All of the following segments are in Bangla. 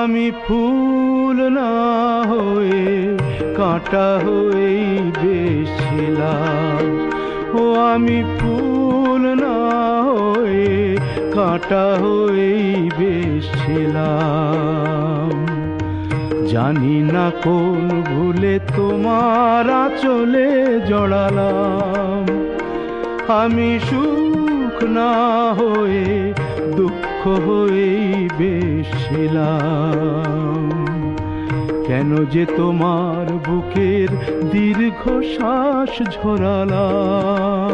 আমি ফুল না হয়ে, কাঁটা হয়েই বেশিলাম। ও আমি ফুল না হয়ে, কাঁটা হয়েই বেশিলাম। জানি না কোন ভুলে তোমার চলে জড়ালাম। আমি সুখ না হয়ে, দুঃখ হয়েই বেশিলাম কেন যে তোমার বুকের দীর্ঘ শ্বাস ঝরালাম?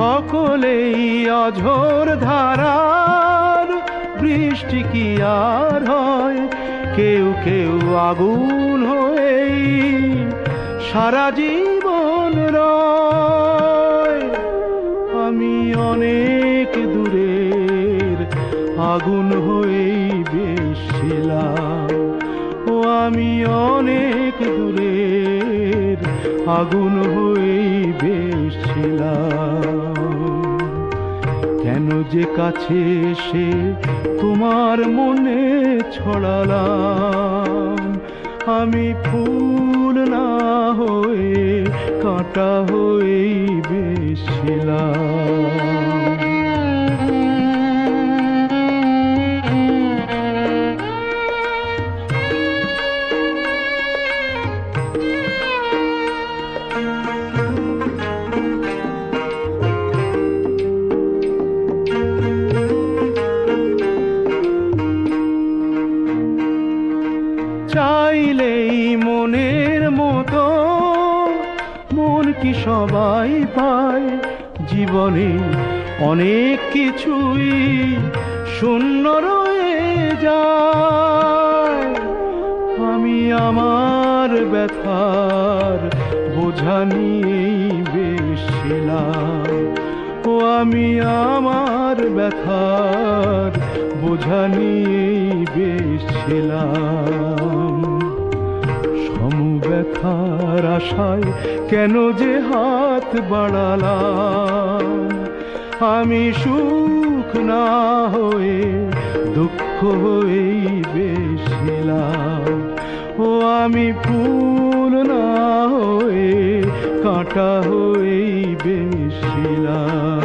সকলেই অঝোর ধারার বৃষ্টি কি আর হয়? কেউ কেউ আগুন হয়ে সারা জীবন আমি অনেক দূরের আগুন হয়েই বেশিলাম। ও আমি অনেক দূরের আগুন বেশিলাম। কেন যে কাছে এসে তোমার মনে ছড়ালাম? আমি ফুল না হয়ে কাঁটা হয়ে বেশিলাম। মতো মন কি সবাই পায় জীবনে অনেক কিছুই শূন্য রয়ে যায়। আমি আমার ব্যথার বোঝা নিয়েই বেশিলাম। ও আমি আমার ব্যথার বোঝা নিয়েই বেশিলাম। ব্যথার আশায় কেন যে হাত বাড়ালাম? আমি সুখ না হয়ে দুঃখ হয়েই বেশিলাম। ও আমি ফুল না হয়ে কাঁটা হয়েই বেশিলাম।